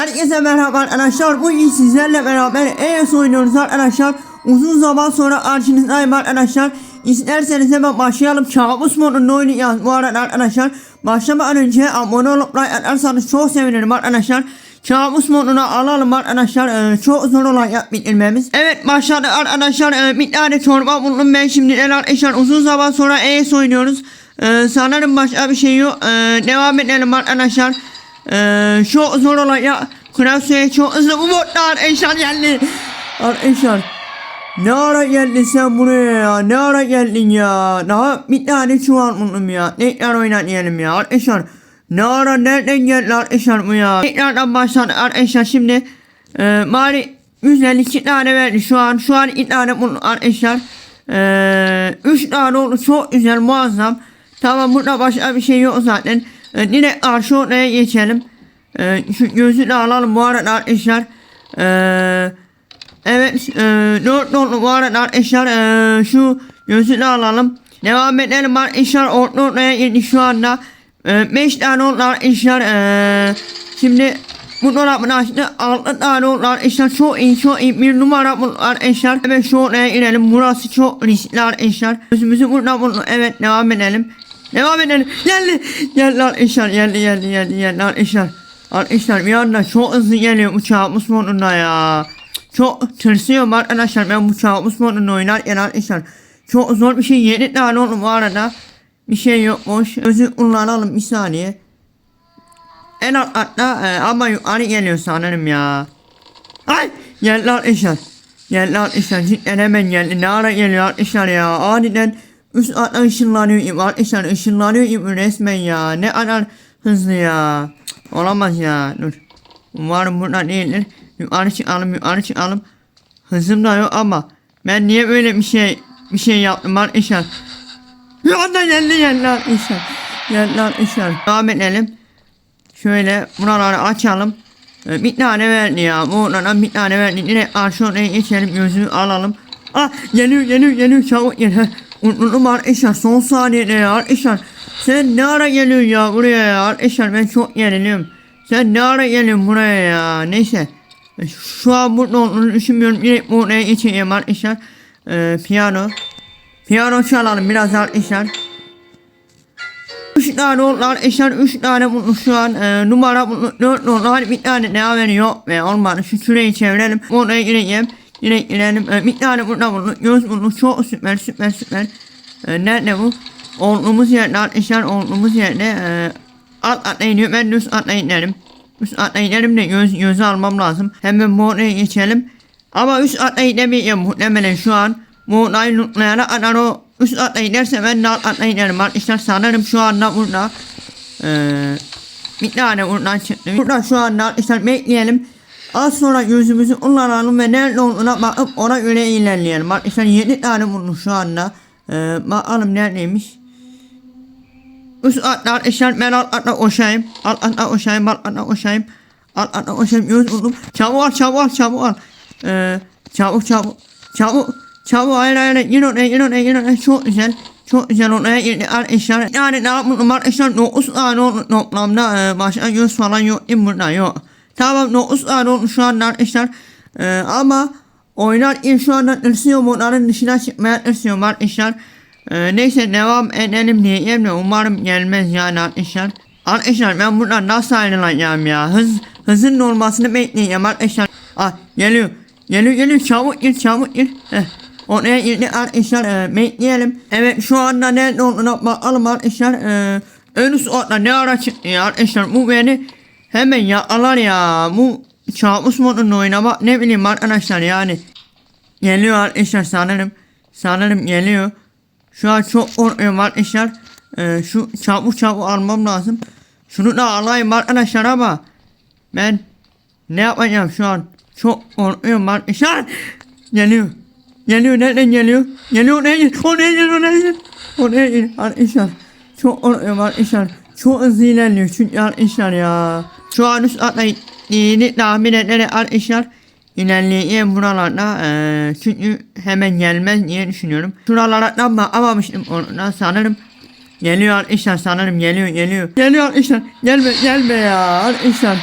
Herkese merhaba arkadaşlar. Bugün sizlerle beraber ES oynuyoruz arkadaşlar. Uzun zaman sonra karşınızdayım arkadaşlar. İsterseniz hemen başlayalım. Kabus modunda oynayacağız bu arada arkadaşlar. Başlamadan önce abone olup like atarsanız çok sevinirim arkadaşlar. Kabus moduna alalım arkadaşlar. Ee, çok zor olan bitirmemiz. Evet başladı arkadaşlar. Ee, bir tane çorba buldum ben şimdi arkadaşlar. Uzun zaman sonra ES oynuyoruz. Ee, sanırım başka bir şey yok. Ee, devam edelim arkadaşlar. Ee, çok zor olan ya. Krasya çok hızlı bu modlar eşar geldi. Arkadaşlar ne ara geldin sen buraya ya? Ne ara geldin ya? Daha bir tane çuval buldum ya. Tekrar oynayalım ya arkadaşlar. Ne ara nereden geldi arkadaşlar bu ya? Tekrardan başladı arkadaşlar şimdi. E, bari 152 tane verdi şu an. Şu an 2 tane buldum arkadaşlar. E, 3 tane oldu çok güzel muazzam. Tamam burada başka bir şey yok zaten. E, direkt karşı odaya geçelim. E, şu gözünü alalım bu arada arkadaşlar. Eee Evet, e, dört dörtlü bu arada arkadaşlar e, şu gözünü alalım. Devam edelim arkadaşlar orta ortaya girdik şu anda. E, beş tane oldu arkadaşlar. E, şimdi bu dolabını açtı. Altı tane oldu arkadaşlar. Çok iyi çok iyi bir numara bu arkadaşlar. Evet şu ortaya girelim. Burası çok riskli arkadaşlar. Gözümüzü burada buldu. Evet devam edelim. Devam edelim. Geldi. Geldi arkadaşlar. Geldi geldi geldi geldi arkadaşlar. Arkadaşlar bir anda çok hızlı geliyor uçağımız modunda ya. Çok tırsıyorum arkadaşlar ben kabus modunu oynarken arkadaşlar. Çok zor bir şey 7 tane oldu bu arada. Bir şey yokmuş. Özür kullanalım bir saniye. En alt hatta e, ama yukarı geliyor sanırım ya. Ay geldi arkadaşlar. Geldi arkadaşlar cidden hemen geldi. Ne ara geliyor arkadaşlar ya. Aniden üst atla ışınlanıyor im arkadaşlar. ışınlanıyor im resmen ya. Ne kadar hızlı ya. Olamaz ya. Dur. Umarım burada değildir. Yukarı çıkalım yukarı çıkalım. Hızım da yok ama ben niye böyle bir şey bir şey yaptım arkadaşlar. Anda geldi geldi arkadaşlar. Geldi arkadaşlar. Devam edelim. Şöyle buraları açalım. Ee, Bir tane verdi ya. Buradan bir tane verdi. Direkt karşı oraya geçelim. Gözünü alalım. Ah geliyor geliyor geliyor. Çabuk gel. Heh. Unuttum arkadaşlar. Son saniyede ya arkadaşlar. Sen ne ara geliyorsun ya buraya ya arkadaşlar. Ben çok geriliyorum. Sen ne ara geliyorsun buraya ya. Neyse. Şu an burada olduğunu düşünmüyorum. Direkt buraya geçeyim arkadaşlar. Ee, piyano. Piyano çalalım biraz arkadaşlar. Üç tane oldular eşler üç tane mutlu şu an e, numara mutlu dört oldular bir tane ne haberi yok ve olmadı şu süreyi çevirelim oraya gireyim direkt girelim e, bir tane burada mutlu göz mutlu çok süper süper süper e, nerede bu olduğumuz yerde arkadaşlar olduğumuz yerde e, alt atla ben düz atla inerim üst atla inerim de göz, gözü almam lazım. Hemen bu oraya geçelim ama üst atla inemeyeceğim muhtemelen şu an. Bu olayı nutlayana kadar o. Üst atla inerse ben de alt atla inerim arkadaşlar sanırım şu anda burada ee, bir tane buradan çıktı. Burada şu anda arkadaşlar bekleyelim. Az sonra gözümüzü kullanalım ve nerede olduğuna bakıp ona göre ilerleyelim. Arkadaşlar 7 tane buldum şu anda. Ee, bakalım neredeymiş Üst atla arkadaşlar ben alt atla koşayım. Alt atla koşayım alt atla koşayım. Alt atla koşayım göz buldum. Çabuk al çabuk al çabuk al. Ee, çabuk çabuk. Çabuk çabuk hayır hayır gir oraya gir oraya gir oraya. Çok güzel çok güzel. Oraya girdi arkadaşlar yani ne yapalım? Arkadaşlar 9 tane oldu toplamda. Ee, başka göz falan yok burada yok. Tamam 9 tane oldu şu anda arkadaşlar ee, ama oynarken şu anda tırsıyorum onların dışına çıkmaya tırsıyorum arkadaşlar ee, neyse devam edelim diyeyim de umarım gelmez yani arkadaşlar Arkadaşlar ben buradan nasıl ayrılacağım ya hız hızın olmasını bekleyeceğim arkadaşlar ah geliyor geliyor geliyor çabuk gir çabuk gir Heh. Oraya girdi arkadaşlar e, bekleyelim. Evet şu anda nerede olduğuna bakalım arkadaşlar. E, ön üst orada ne ara çıktı ya arkadaşlar. Bu beni hemen yakalar ya. Bu çabuk modunda oynamak ne bileyim arkadaşlar yani. Geliyor arkadaşlar sanırım. Sanırım geliyor. Şu an çok korkuyorum arkadaşlar. E, şu çabuk çabuk almam lazım. Şunu da alayım arkadaşlar ama ben ne yapacağım şu an? Çok korkuyorum arkadaşlar. Geliyor. Geliyor nereden geliyor? Geliyor oraya gel. Oraya gel oraya gel. Oraya gel arkadaşlar. Çok korkuyorum arkadaşlar. Çok hızlı ilerliyor çünkü arkadaşlar ya. Şu an üst atlayıp yeni tahmin ederek arkadaşlar ilerleyeyim buralarda. Ee, çünkü hemen gelmez diye düşünüyorum. Şuralardan bakamamıştım ondan sanırım. Geliyor arkadaşlar sanırım geliyor geliyor. Geliyor arkadaşlar. Gelme gelme ya arkadaşlar.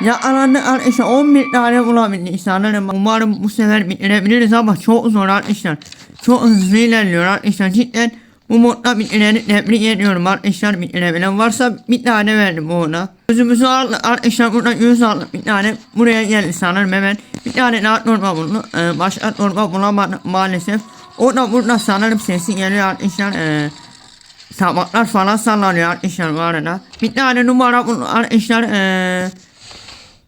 Yakalandı arkadaşlar 11 tane bulabildik sanırım. Umarım bu sefer bitirebiliriz ama çok zor arkadaşlar. Çok hızlı ilerliyor arkadaşlar cidden. Bu modda bitireni tebrik ediyorum arkadaşlar bitirebilen varsa bir tane verdim ona. Gözümüzü aldı arkadaşlar burada yüz aldık bir tane buraya geldi sanırım hemen. Bir tane daha torba buldu. Ee, başka torba bulamadım maalesef. O da burada sanırım sesi geliyor arkadaşlar. Ee, tabaklar falan sallanıyor arkadaşlar bu arada. Bir tane numara buldu arkadaşlar. Ee,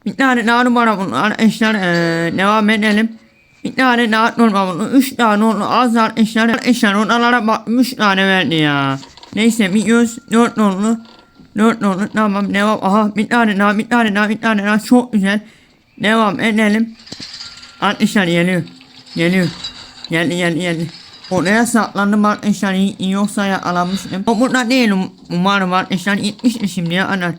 bir tane daha numara buldu arkadaşlar. Ee, devam edelim. Bir tane numara buldu. Üç tane oldu. Az arkadaşlar. Arkadaşlar oralara bak. Üç tane verdi ya. Neyse bir yüz. Dört oldu. Dört oldu. Tamam devam. Aha bir tane daha bir tane daha bir tane daha. Çok güzel. Devam edelim. Arkadaşlar geliyor. Geliyor. Geldi geldi geldi. Oraya saklandım arkadaşlar yoksa yakalanmıştım. O burada değilim umarım arkadaşlar gitmiştir şimdi ya anar.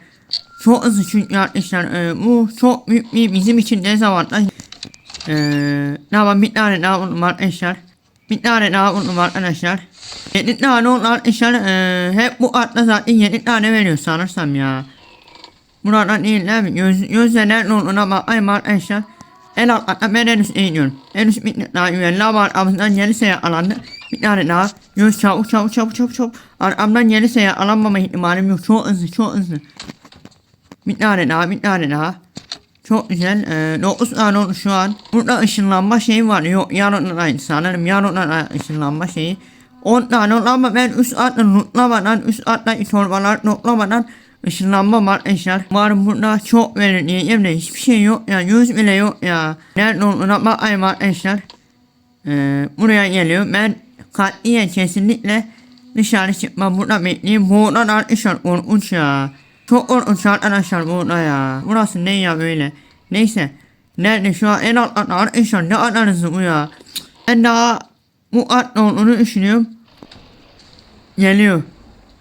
Çok hızlı çünkü arkadaşlar e, bu çok büyük bir bizim için dezavantaj. Eee ne yapalım bir tane daha buldum arkadaşlar. Daha buldum arkadaşlar. 7 tane oldu arkadaşlar. Eee hep bu atla zaten 7 tane veriyor sanırsam ya. Burada değil değil mi? Göz, gözler ne olduğuna bakayım arkadaşlar. En alt katta ben en üstte iniyorum. En üst bir daha üyeli var. Arkamdan gelirse yakalandı. Bir tane daha. Göz çabuk çabuk çabuk çabuk çabuk. Arkamdan gelirse yakalanmama ihtimalim yok. Çok hızlı çok hızlı. Bir tane daha bir tane daha. Çok güzel. Ee, 9 tane oldu şu an. Burada ışınlanma şeyi var. Yok yarın aynı sanırım. Yarın ışınlanma şeyi. 10 tane ama ben üst atla notlamadan, üst atla torbalar notlamadan ışınlanma var eşler. Umarım burada çok verir diye evde hiçbir şey yok ya. Yüz bile yok ya. Nerede olduğuna bakayım arkadaşlar. Ee, buraya geliyor. Ben katiyen kesinlikle dışarı çıkmam. Burada bekleyeyim. Buradan arkadaşlar korkunç ya. Çok korkunç arkadaşlar burada ya. Burası ne ya böyle. Neyse. Nerede şu an en alt arkadaşlar ne atarız bu ya. Ben daha bu at olduğunu düşünüyorum. Geliyor.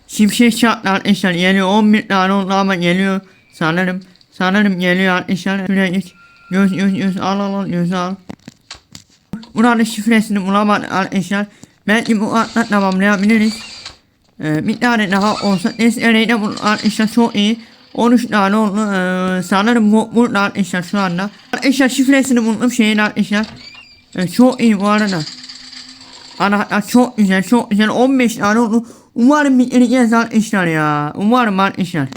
Şimşek çarptı arkadaşlar geliyor 11 tane oldu ama geliyor sanırım sanırım geliyor arkadaşlar şuraya geç göz göz göz al al al göz al Buranın şifresini bulamadık arkadaşlar belki bu atla tamamlayabiliriz ee, bir tane daha olsa neyse öyle bu arkadaşlar çok iyi 13 tane oldu ee, sanırım bu burada arkadaşlar şu anda arkadaşlar şifresini buldum şeyin arkadaşlar ee, çok iyi bu arada Ana çok güzel çok güzel 15 tane oldu. Umarım bitireceğiz arkadaşlar ya. Umarım arkadaşlar.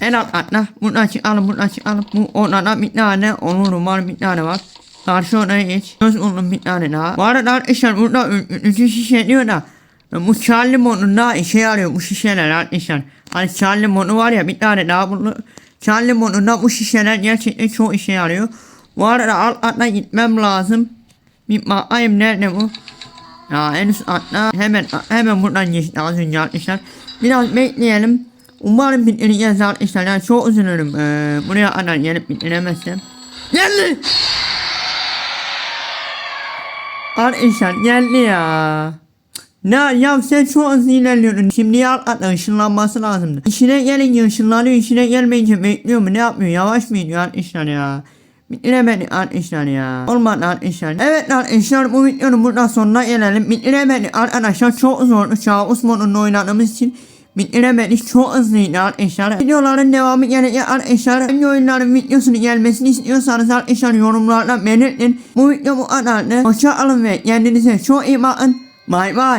En alt atla. Buradan çıkalım buradan çıkalım. Bu oradan bir tane olur umarım bir tane var. Karşı odaya geç. Göz buldum bir tane daha. Bu arada arkadaşlar burada üçü şişe diyor da. Bu Charlie modunda işe yarıyor bu şişeler arkadaşlar. Hani Charlie modu var ya bir tane daha bunu. Charlie modunda bu şişeler gerçekten çok işe yarıyor. Bu arada alt atla gitmem lazım. Bir bakayım nerede bu? Ya en üst atla hemen hemen buradan geçti az önce arkadaşlar. Biraz bekleyelim. Umarım bitireceğiz arkadaşlar. Yani çok üzülürüm. Ee, buraya kadar gelip bitiremezsem. Geldi! Arkadaşlar geldi ya. Ne ya sen çok hızlı ilerliyordun. Şimdi alt atla ışınlanması lazımdı. İşine gelince ışınlanıyor. işine gelmeyince bekliyor mu? Ne yapmıyor? Yavaş mı gidiyor arkadaşlar ya? Bitiremedik arkadaşlar ya. Olmadı arkadaşlar. Evet arkadaşlar bu videonun burada sonuna gelelim. Bitiremedik arkadaşlar. Çok zordu. Çağ Osman'ın oynadığımız için bitiremedik. Çok hızlıydı arkadaşlar. Videoların devamı gelecek arkadaşlar. Hangi oyunların videosunu gelmesini istiyorsanız arkadaşlar yorumlarla belirtin. Bu video bu kadardı. Hoşça kalın ve kendinize çok iyi bakın. Bye bye.